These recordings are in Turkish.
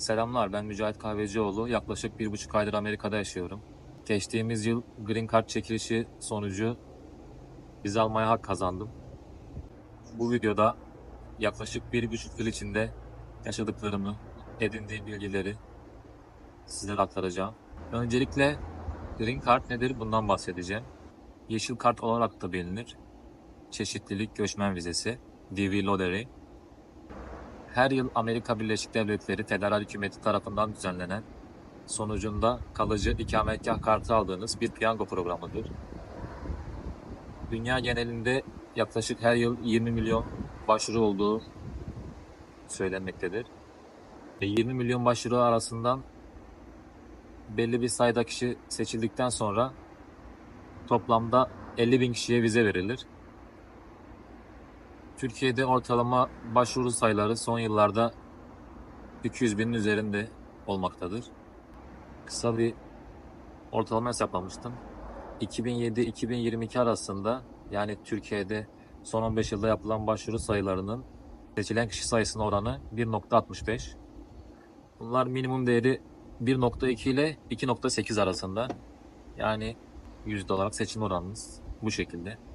Selamlar, ben Mücahit Kahvecioğlu. Yaklaşık bir buçuk aydır Amerika'da yaşıyorum. Geçtiğimiz yıl Green Card çekilişi sonucu vize almaya hak kazandım. Bu videoda yaklaşık bir buçuk yıl içinde yaşadıklarımı, edindiğim bilgileri sizlere aktaracağım. Öncelikle Green Card nedir bundan bahsedeceğim. Yeşil kart olarak da bilinir. Çeşitlilik göçmen vizesi, DV Lottery. Her yıl Amerika Birleşik Devletleri Federal Hükümeti tarafından düzenlenen sonucunda kalıcı ikametgah kartı aldığınız bir piyango programıdır. Dünya genelinde yaklaşık her yıl 20 milyon başvuru olduğu söylenmektedir. Ve 20 milyon başvuru arasından belli bir sayıda kişi seçildikten sonra toplamda 50 bin kişiye vize verilir. Türkiye'de ortalama başvuru sayıları son yıllarda 200 binin üzerinde olmaktadır. Kısa bir ortalama hesaplamıştım. 2007-2022 arasında yani Türkiye'de son 15 yılda yapılan başvuru sayılarının seçilen kişi sayısının oranı 1.65. Bunlar minimum değeri 1.2 ile 2.8 arasında. Yani yüzde olarak seçim oranımız bu şekilde.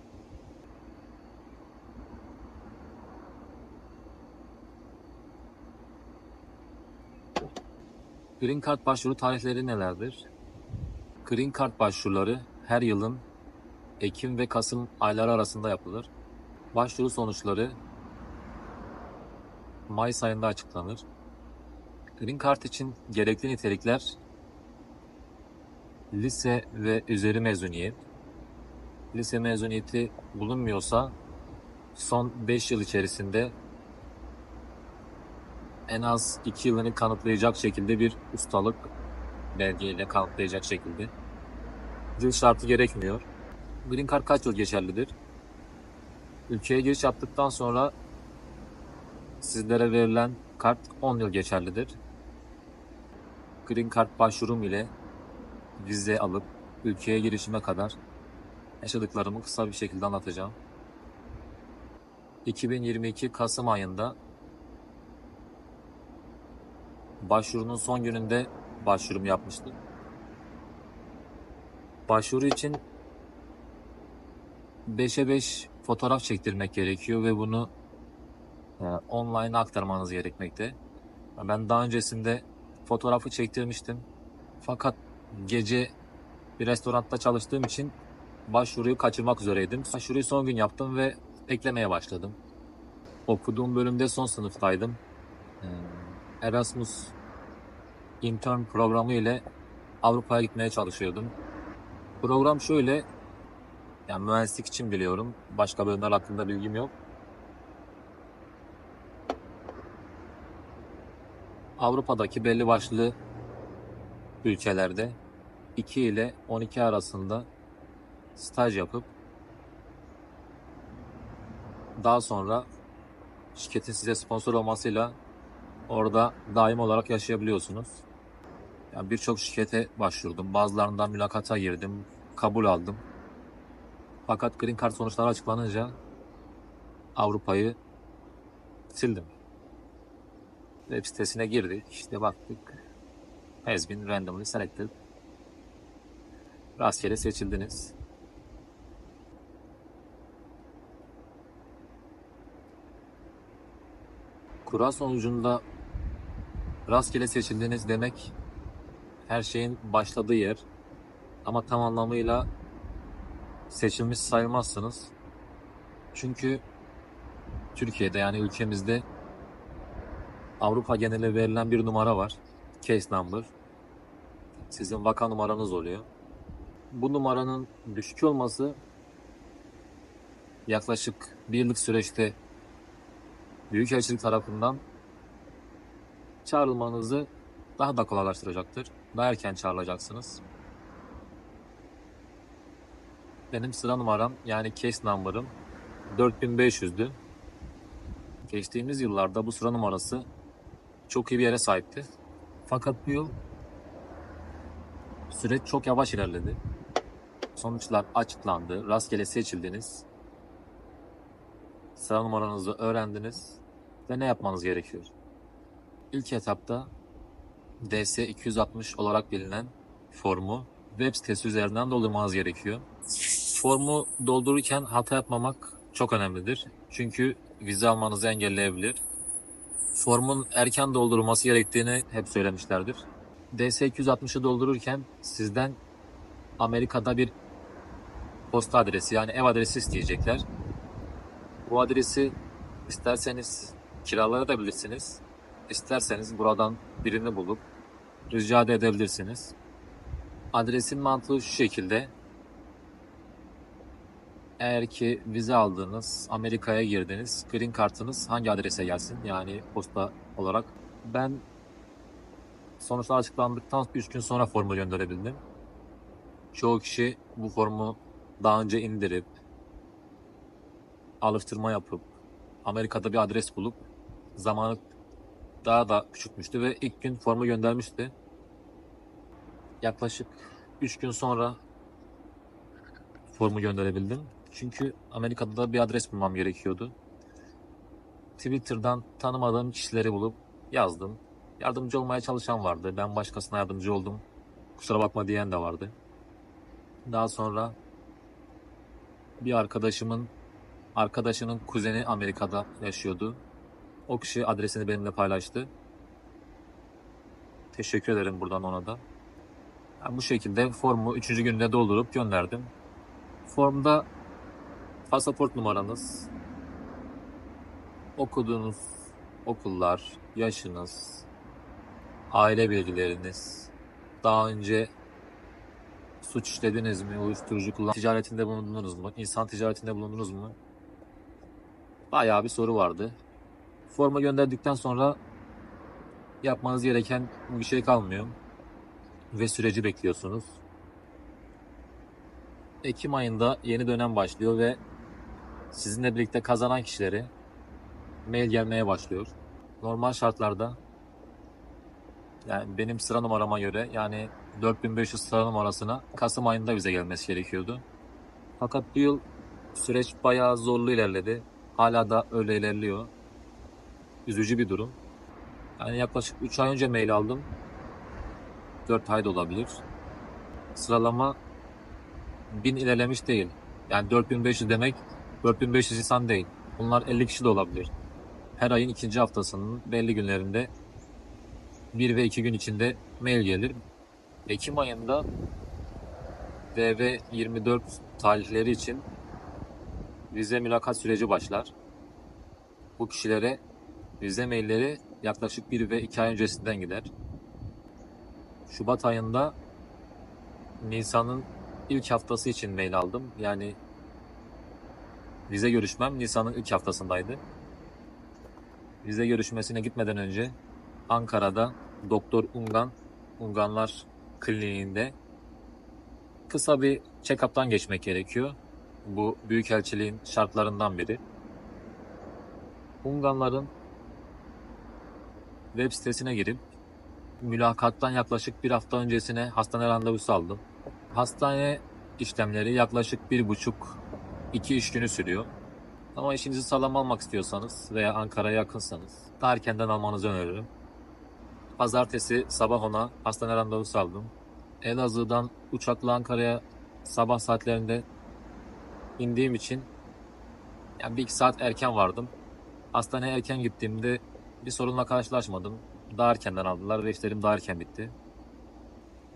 Green Card başvuru tarihleri nelerdir? Green Card başvuruları her yılın Ekim ve Kasım ayları arasında yapılır. Başvuru sonuçları Mayıs ayında açıklanır. Green Card için gerekli nitelikler lise ve üzeri mezuniyet. Lise mezuniyeti bulunmuyorsa son 5 yıl içerisinde en az 2 yılını kanıtlayacak şekilde bir ustalık belgeyle kanıtlayacak şekilde. Dil şartı gerekmiyor. Green Card kaç yıl geçerlidir? Ülkeye giriş yaptıktan sonra sizlere verilen kart 10 yıl geçerlidir. Green Card başvurum ile vize alıp ülkeye girişime kadar yaşadıklarımı kısa bir şekilde anlatacağım. 2022 Kasım ayında başvurunun son gününde başvurum yapmıştım. Başvuru için 5'e 5 fotoğraf çektirmek gerekiyor ve bunu e, online aktarmanız gerekmekte. Ben daha öncesinde fotoğrafı çektirmiştim. Fakat gece bir restoranda çalıştığım için başvuruyu kaçırmak üzereydim. Başvuruyu son gün yaptım ve beklemeye başladım. Okuduğum bölümde son sınıftaydım. Ee, Erasmus intern programı ile Avrupa'ya gitmeye çalışıyordum. Program şöyle, yani mühendislik için biliyorum. Başka bölümler hakkında bilgim yok. Avrupa'daki belli başlı ülkelerde 2 ile 12 arasında staj yapıp daha sonra şirketin size sponsor olmasıyla orada daim olarak yaşayabiliyorsunuz. Yani birçok şirkete başvurdum. Bazılarından mülakata girdim. Kabul aldım. Fakat Green Card sonuçları açıklanınca Avrupa'yı sildim. Web sitesine girdik. İşte baktık. Has been randomly selected. Rastgele seçildiniz. Kura sonucunda rastgele seçildiniz demek her şeyin başladığı yer. Ama tam anlamıyla seçilmiş sayılmazsınız. Çünkü Türkiye'de yani ülkemizde Avrupa geneli verilen bir numara var. Case number. Sizin vaka numaranız oluyor. Bu numaranın düşük olması yaklaşık bir yıllık süreçte Büyükelçilik tarafından çağrılmanızı daha da kolaylaştıracaktır. Daha erken çağrılacaksınız. Benim sıra numaram yani case number'ım 4500'dü. Geçtiğimiz yıllarda bu sıra numarası çok iyi bir yere sahipti. Fakat bu yıl süreç çok yavaş ilerledi. Sonuçlar açıklandı, rastgele seçildiniz. Sıra numaranızı öğrendiniz ve ne yapmanız gerekiyor? İlk etapta DS260 olarak bilinen formu web sitesi üzerinden doldurmanız gerekiyor. Formu doldururken hata yapmamak çok önemlidir. Çünkü vize almanızı engelleyebilir. Formun erken doldurulması gerektiğini hep söylemişlerdir. DS260'ı doldururken sizden Amerika'da bir posta adresi yani ev adresi isteyecekler. Bu adresi isterseniz kiralayabilirsiniz. İsterseniz buradan birini bulup rica edebilirsiniz. Adresin mantığı şu şekilde. Eğer ki vize aldınız, Amerika'ya girdiniz, green kartınız hangi adrese gelsin? Yani posta olarak. Ben sonuçlar açıklandıktan 3 gün sonra formu gönderebildim. Çoğu kişi bu formu daha önce indirip alıştırma yapıp Amerika'da bir adres bulup zamanı daha da küçültmüştü ve ilk gün formu göndermişti. Yaklaşık 3 gün sonra formu gönderebildim. Çünkü Amerika'da da bir adres bulmam gerekiyordu. Twitter'dan tanımadığım kişileri bulup yazdım. Yardımcı olmaya çalışan vardı. Ben başkasına yardımcı oldum. Kusura bakma diyen de vardı. Daha sonra bir arkadaşımın arkadaşının kuzeni Amerika'da yaşıyordu. O kişi adresini benimle paylaştı. Teşekkür ederim buradan ona da. Yani bu şekilde formu 3. günde doldurup gönderdim. Formda pasaport numaranız, okuduğunuz okullar, yaşınız, aile bilgileriniz, daha önce suç işlediniz mi, uyuşturucu kullan, ticaretinde bulundunuz mu, insan ticaretinde bulundunuz mu? Bayağı bir soru vardı. Formu gönderdikten sonra yapmanız gereken bir şey kalmıyor. Ve süreci bekliyorsunuz. Ekim ayında yeni dönem başlıyor ve sizinle birlikte kazanan kişilere mail gelmeye başlıyor. Normal şartlarda yani benim sıra numarama göre yani 4500 sıra numarasına Kasım ayında bize gelmesi gerekiyordu. Fakat bu yıl süreç bayağı zorlu ilerledi. Hala da öyle ilerliyor. Üzücü bir durum. Yani yaklaşık 3 ay önce mail aldım. 4 ay da olabilir. Sıralama 1000 ilerlemiş değil. Yani 4500 demek 4500 insan değil. Bunlar 50 kişi de olabilir. Her ayın ikinci haftasının belli günlerinde 1 ve 2 gün içinde mail gelir. Ekim ayında DV 24 tarihleri için vize mülakat süreci başlar. Bu kişilere vize mailleri yaklaşık 1 ve 2 ay öncesinden gider. Şubat ayında Nisan'ın ilk haftası için mail aldım. Yani vize görüşmem Nisan'ın ilk haftasındaydı. Vize görüşmesine gitmeden önce Ankara'da Doktor Ungan, Unganlar Kliniğinde kısa bir check-up'tan geçmek gerekiyor. Bu büyükelçiliğin şartlarından biri. Unganların web sitesine girip mülakattan yaklaşık bir hafta öncesine hastane randevusu aldım. Hastane işlemleri yaklaşık bir buçuk iki iş günü sürüyor. Ama işinizi sağlam almak istiyorsanız veya Ankara'ya yakınsanız daha erkenden almanızı öneririm. Pazartesi sabah ona hastane randevusu aldım. Elazığ'dan uçakla Ankara'ya sabah saatlerinde indiğim için yani bir iki saat erken vardım. Hastaneye erken gittiğimde bir sorunla karşılaşmadım. Daha erkenden aldılar ve işlerim daha erken bitti.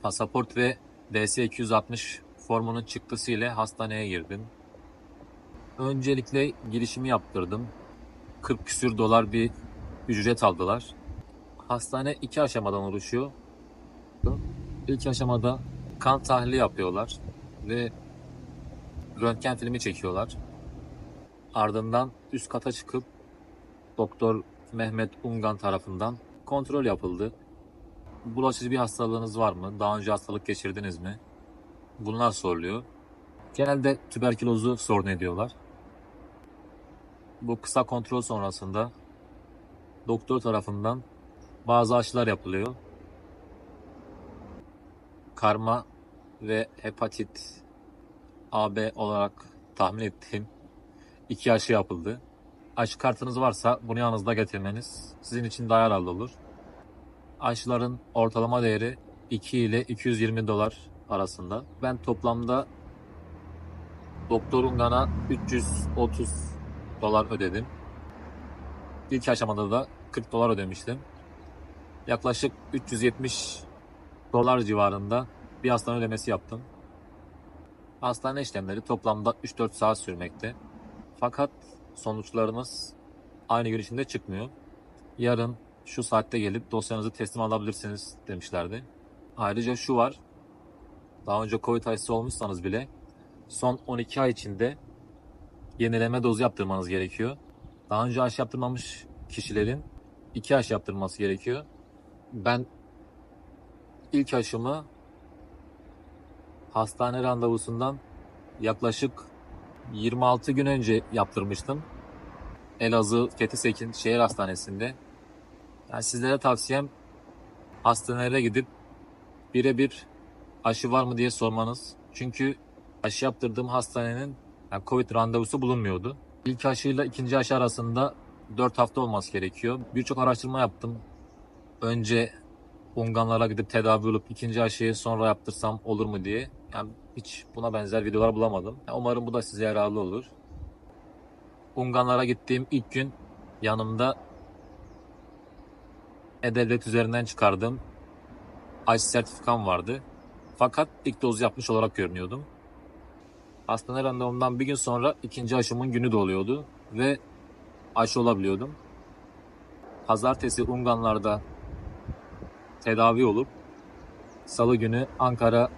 Pasaport ve DS-260 formunun çıktısı ile hastaneye girdim. Öncelikle girişimi yaptırdım. 40 küsür dolar bir ücret aldılar. Hastane iki aşamadan oluşuyor. İlk aşamada kan tahlili yapıyorlar ve röntgen filmi çekiyorlar. Ardından üst kata çıkıp Doktor Mehmet Ungan tarafından kontrol yapıldı. Bulaşıcı bir hastalığınız var mı? Daha önce hastalık geçirdiniz mi? Bunlar soruluyor. Genelde tüberkülozu sorun ediyorlar. Bu kısa kontrol sonrasında doktor tarafından bazı aşılar yapılıyor. Karma ve hepatit AB olarak tahmin ettiğim iki aşı yapıldı. Aşı kartınız varsa bunu yanınızda getirmeniz sizin için daha yararlı olur. Aşıların ortalama değeri 2 ile 220 dolar arasında. Ben toplamda Doktor Ungan'a 330 dolar ödedim. İlk aşamada da 40 dolar ödemiştim. Yaklaşık 370 dolar civarında bir hastane ödemesi yaptım. Hastane işlemleri toplamda 3-4 saat sürmekte. Fakat sonuçlarınız aynı gün içinde çıkmıyor. Yarın şu saatte gelip dosyanızı teslim alabilirsiniz demişlerdi. Ayrıca şu var. Daha önce Covid aşısı olmuşsanız bile son 12 ay içinde yenileme dozu yaptırmanız gerekiyor. Daha önce aşı yaptırmamış kişilerin 2 aşı yaptırması gerekiyor. Ben ilk aşımı hastane randevusundan yaklaşık 26 gün önce yaptırmıştım. Elazığ Fethi Sekin Şehir Hastanesi'nde. Yani sizlere tavsiyem hastanelere gidip birebir aşı var mı diye sormanız. Çünkü aşı yaptırdığım hastanenin yani Covid randevusu bulunmuyordu. İlk aşıyla ikinci aşı arasında 4 hafta olması gerekiyor. Birçok araştırma yaptım. Önce Unganlara gidip tedavi olup ikinci aşıyı sonra yaptırsam olur mu diye. Yani hiç buna benzer videolar bulamadım. Yani umarım bu da size yararlı olur. Unganlara gittiğim ilk gün yanımda E-Devlet üzerinden çıkardığım aşı sertifikam vardı. Fakat ilk doz yapmış olarak görünüyordum. Hastane randevumdan bir gün sonra ikinci aşımın günü de oluyordu ve aşı olabiliyordum. Pazartesi Unganlar'da tedavi olup salı günü Ankara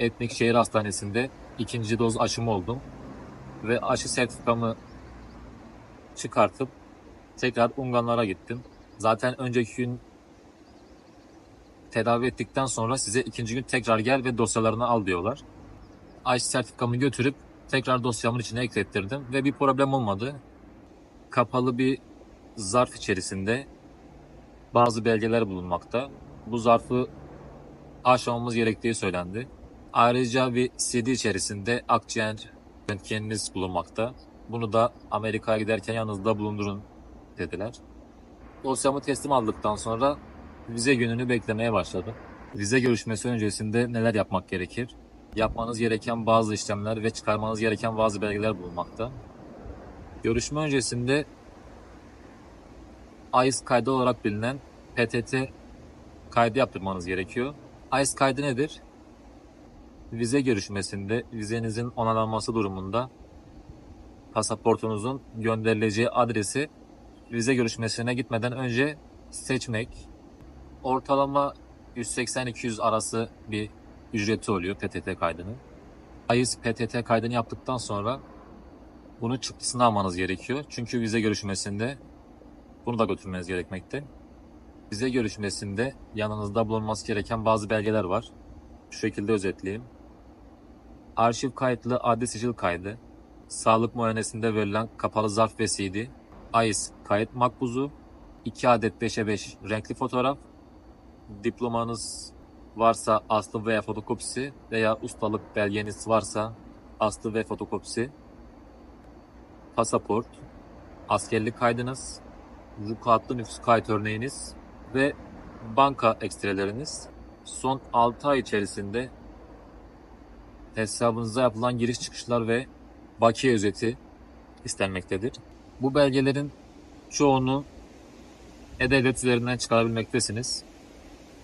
Etnik Şehir Hastanesi'nde ikinci doz aşımı oldum. Ve aşı sertifikamı çıkartıp tekrar Unganlara gittim. Zaten önceki gün tedavi ettikten sonra size ikinci gün tekrar gel ve dosyalarını al diyorlar. Aşı sertifikamı götürüp tekrar dosyamın içine eklettirdim ve bir problem olmadı. Kapalı bir zarf içerisinde bazı belgeler bulunmakta. Bu zarfı aşmamız gerektiği söylendi. Ayrıca bir CD içerisinde akciğer röntgeniniz bulunmakta. Bunu da Amerika'ya giderken yanınızda bulundurun dediler. Dosyamı teslim aldıktan sonra vize gününü beklemeye başladım. Vize görüşmesi öncesinde neler yapmak gerekir? Yapmanız gereken bazı işlemler ve çıkarmanız gereken bazı belgeler bulunmakta. Görüşme öncesinde AIS kaydı olarak bilinen PTT kaydı yaptırmanız gerekiyor. AIS kaydı nedir? Vize görüşmesinde vizenizin onaylanması durumunda pasaportunuzun gönderileceği adresi vize görüşmesine gitmeden önce seçmek. Ortalama 180-200 arası bir ücreti oluyor PTT kaydının. AIS PTT kaydını yaptıktan sonra bunu çıktısını almanız gerekiyor. Çünkü vize görüşmesinde bunu da götürmeniz gerekmekte. Vize görüşmesinde yanınızda bulunması gereken bazı belgeler var. Şu şekilde özetleyeyim. Arşiv kayıtlı adli sicil kaydı, sağlık muayenesinde verilen kapalı zarf ve CD, AIS kayıt makbuzu, 2 adet 5'e 5 renkli fotoğraf, diplomanız varsa aslı veya fotokopisi veya ustalık belgeniz varsa aslı ve fotokopisi, pasaport, askerlik kaydınız, vukuatlı nüfus kayıt örneğiniz ve banka ekstreleriniz son 6 ay içerisinde hesabınıza yapılan giriş çıkışlar ve bakiye özeti istenmektedir. Bu belgelerin çoğunu e-devlet üzerinden çıkarabilmektesiniz.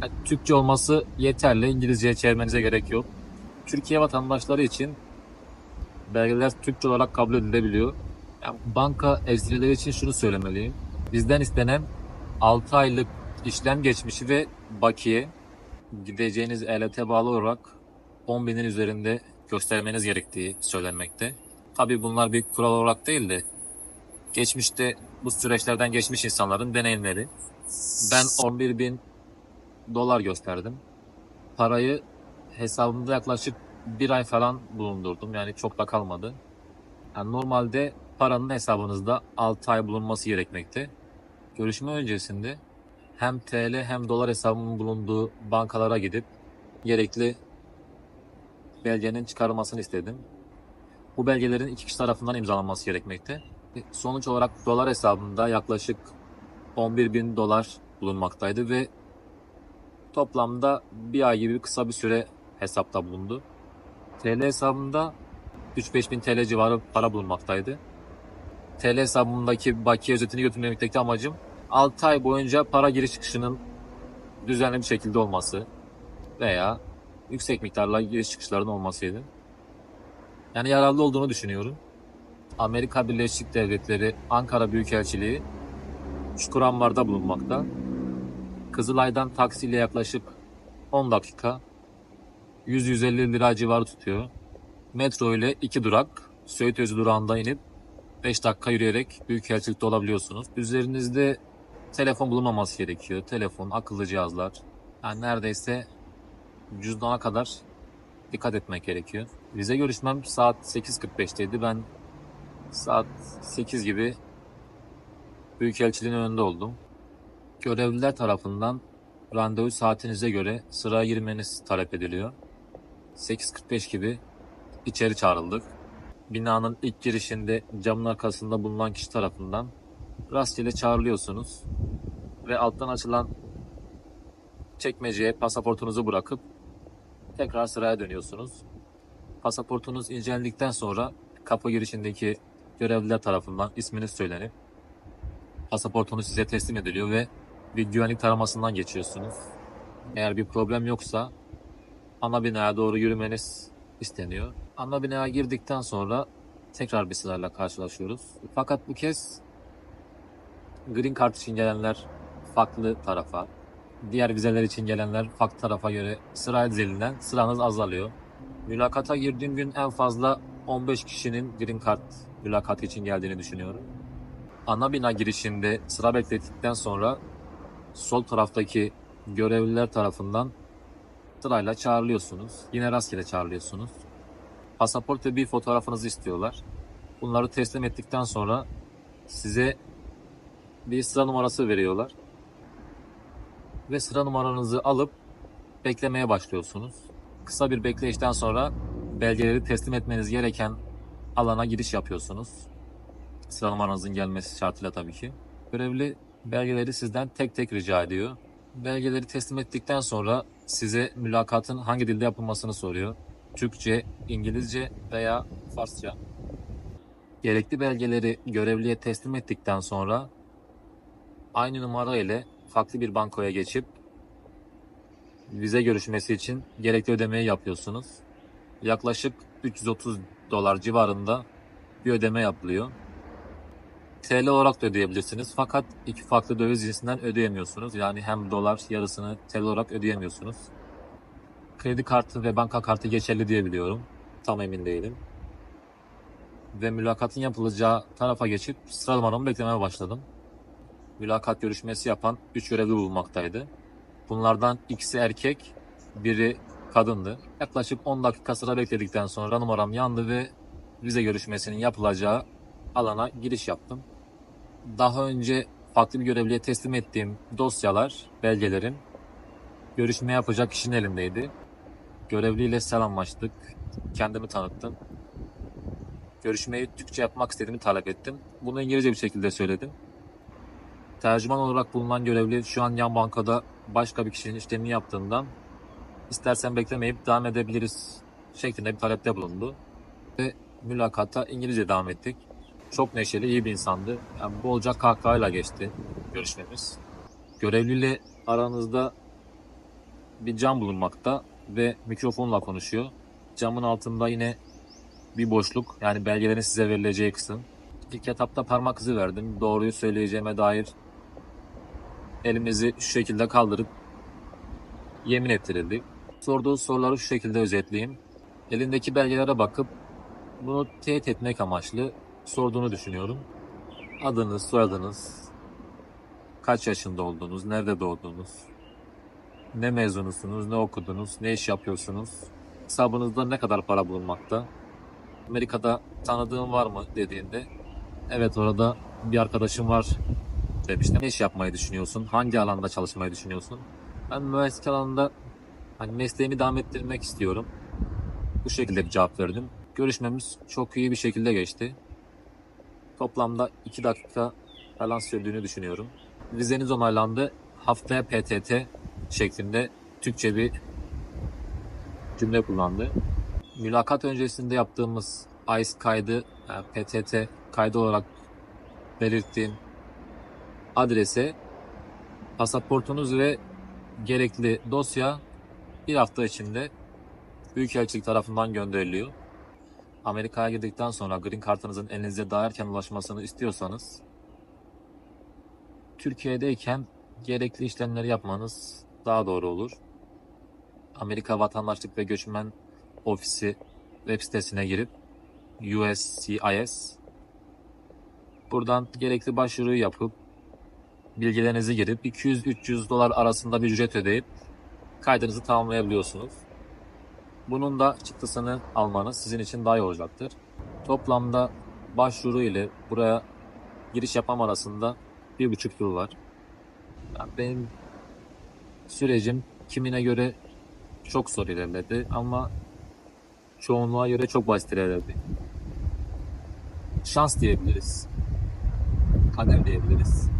Yani Türkçe olması yeterli. İngilizceye çevirmenize gerek yok. Türkiye vatandaşları için belgeler Türkçe olarak kabul edilebiliyor. Yani banka ekstreleri için şunu söylemeliyim. Bizden istenen 6 aylık işlem geçmişi ve bakiye gideceğiniz eyalete bağlı olarak 10 binin üzerinde göstermeniz gerektiği söylenmekte. Tabi bunlar bir kural olarak değil de geçmişte bu süreçlerden geçmiş insanların deneyimleri. Ben 11 bin dolar gösterdim. Parayı hesabımda yaklaşık bir ay falan bulundurdum. Yani çok da kalmadı. Yani normalde paranın hesabınızda 6 ay bulunması gerekmekte. Görüşme öncesinde hem TL hem dolar hesabımın bulunduğu bankalara gidip gerekli belgenin çıkarılmasını istedim. Bu belgelerin iki kişi tarafından imzalanması gerekmekte. Sonuç olarak dolar hesabımda yaklaşık 11 bin dolar bulunmaktaydı ve Toplamda bir ay gibi kısa bir süre hesapta bulundu. TL hesabımda 3-5 bin TL civarı para bulunmaktaydı. TL hesabımdaki bakiye özetini götürmekteki amacım 6 ay boyunca para giriş çıkışının düzenli bir şekilde olması veya yüksek miktarla giriş çıkışların olmasıydı. Yani yararlı olduğunu düşünüyorum. Amerika Birleşik Devletleri Ankara Büyükelçiliği Çukurambar'da bulunmakta. Kızılay'dan taksiyle yaklaşık 10 dakika 100-150 lira civarı tutuyor. Metro ile 2 durak Söğütözü durağında inip 5 dakika yürüyerek Büyükelçilikte olabiliyorsunuz. Üzerinizde telefon bulunmaması gerekiyor. Telefon, akıllı cihazlar. Yani neredeyse cüzdana kadar dikkat etmek gerekiyor. Vize görüşmem saat 8.45'teydi. Ben saat 8 gibi Büyükelçiliğin önünde oldum. Görevliler tarafından randevu saatinize göre sıraya girmeniz talep ediliyor. 8.45 gibi içeri çağrıldık. Binanın ilk girişinde camın arkasında bulunan kişi tarafından rastgele çağrılıyorsunuz ve alttan açılan çekmeceye pasaportunuzu bırakıp tekrar sıraya dönüyorsunuz. Pasaportunuz incelendikten sonra kapı girişindeki görevliler tarafından isminiz söylenip pasaportunuz size teslim ediliyor ve bir güvenlik taramasından geçiyorsunuz. Eğer bir problem yoksa ana binaya doğru yürümeniz isteniyor. Ana binaya girdikten sonra tekrar bir sırayla karşılaşıyoruz. Fakat bu kez Green Card için gelenler farklı tarafa, diğer vizeler için gelenler farklı tarafa göre sıraya dizilinden sıranız azalıyor. Mülakata girdiğim gün en fazla 15 kişinin Green Card mülakatı için geldiğini düşünüyorum. Ana bina girişinde sıra beklettikten sonra sol taraftaki görevliler tarafından sırayla çağrılıyorsunuz. Yine rastgele çağrılıyorsunuz. Pasaport ve bir fotoğrafınızı istiyorlar. Bunları teslim ettikten sonra size bir sıra numarası veriyorlar. Ve sıra numaranızı alıp beklemeye başlıyorsunuz. Kısa bir bekleyişten sonra belgeleri teslim etmeniz gereken alana giriş yapıyorsunuz. Sıra numaranızın gelmesi şartıyla tabii ki. Görevli belgeleri sizden tek tek rica ediyor. Belgeleri teslim ettikten sonra size mülakatın hangi dilde yapılmasını soruyor. Türkçe, İngilizce veya Farsça. Gerekli belgeleri görevliye teslim ettikten sonra aynı numara ile farklı bir bankoya geçip vize görüşmesi için gerekli ödemeyi yapıyorsunuz. Yaklaşık 330 dolar civarında bir ödeme yapılıyor. TL olarak da ödeyebilirsiniz. Fakat iki farklı döviz cinsinden ödeyemiyorsunuz. Yani hem dolar yarısını TL olarak ödeyemiyorsunuz. Kredi kartı ve banka kartı geçerli diye biliyorum. Tam emin değilim. Ve mülakatın yapılacağı tarafa geçip sıra numaramı beklemeye başladım. Mülakat görüşmesi yapan 3 görevli bulunmaktaydı. Bunlardan ikisi erkek, biri kadındı. Yaklaşık 10 dakika sıra bekledikten sonra numaram yandı ve vize görüşmesinin yapılacağı alana giriş yaptım. Daha önce farklı bir görevliye teslim ettiğim dosyalar, belgelerim görüşme yapacak kişinin elindeydi. Görevliyle selamlaştık, kendimi tanıttım. Görüşmeyi Türkçe yapmak istediğimi talep ettim. Bunu İngilizce bir şekilde söyledim. Tercüman olarak bulunan görevli şu an yan bankada başka bir kişinin işlemini yaptığından istersen beklemeyip devam edebiliriz şeklinde bir talepte bulundu. Ve mülakata İngilizce devam ettik. Çok neşeli, iyi bir insandı. Yani bolca kahkahayla geçti görüşmemiz. Görevliyle aranızda bir cam bulunmakta ve mikrofonla konuşuyor. Camın altında yine bir boşluk yani belgelerin size verileceği kısım. İlk etapta parmak izi verdim. Doğruyu söyleyeceğime dair elimizi şu şekilde kaldırıp yemin ettirildik. Sorduğu soruları şu şekilde özetleyeyim. Elindeki belgelere bakıp bunu teyit etmek amaçlı sorduğunu düşünüyorum. Adınız, soyadınız, kaç yaşında olduğunuz, nerede doğdunuz, ne mezunusunuz, ne okudunuz, ne iş yapıyorsunuz, hesabınızda ne kadar para bulunmakta, Amerika'da tanıdığın var mı dediğinde, evet orada bir arkadaşım var demiştim. Ne iş yapmayı düşünüyorsun, hangi alanda çalışmayı düşünüyorsun? Ben mühendislik alanında hani mesleğimi devam ettirmek istiyorum. Bu şekilde bir cevap verdim. Görüşmemiz çok iyi bir şekilde geçti. Toplamda 2 dakika falan sürdüğünü düşünüyorum. Vizeniz onaylandı. Haftaya PTT şeklinde Türkçe bir cümle kullandı. Mülakat öncesinde yaptığımız ICE kaydı, yani PTT kaydı olarak belirttiğim adrese pasaportunuz ve gerekli dosya bir hafta içinde Büyükelçilik tarafından gönderiliyor. Amerika'ya girdikten sonra green kartınızın elinize daha erken ulaşmasını istiyorsanız Türkiye'deyken gerekli işlemleri yapmanız daha doğru olur. Amerika Vatandaşlık ve Göçmen Ofisi web sitesine girip USCIS buradan gerekli başvuruyu yapıp bilgilerinizi girip 200-300 dolar arasında bir ücret ödeyip kaydınızı tamamlayabiliyorsunuz. Bunun da çıktısını almanız sizin için daha iyi olacaktır. Toplamda başvuru ile buraya giriş yapmam arasında bir buçuk yıl var. Yani benim sürecim kimine göre çok zor ilerledi ama çoğunluğa göre çok basit ilerledi. Şans diyebiliriz. Kader diyebiliriz.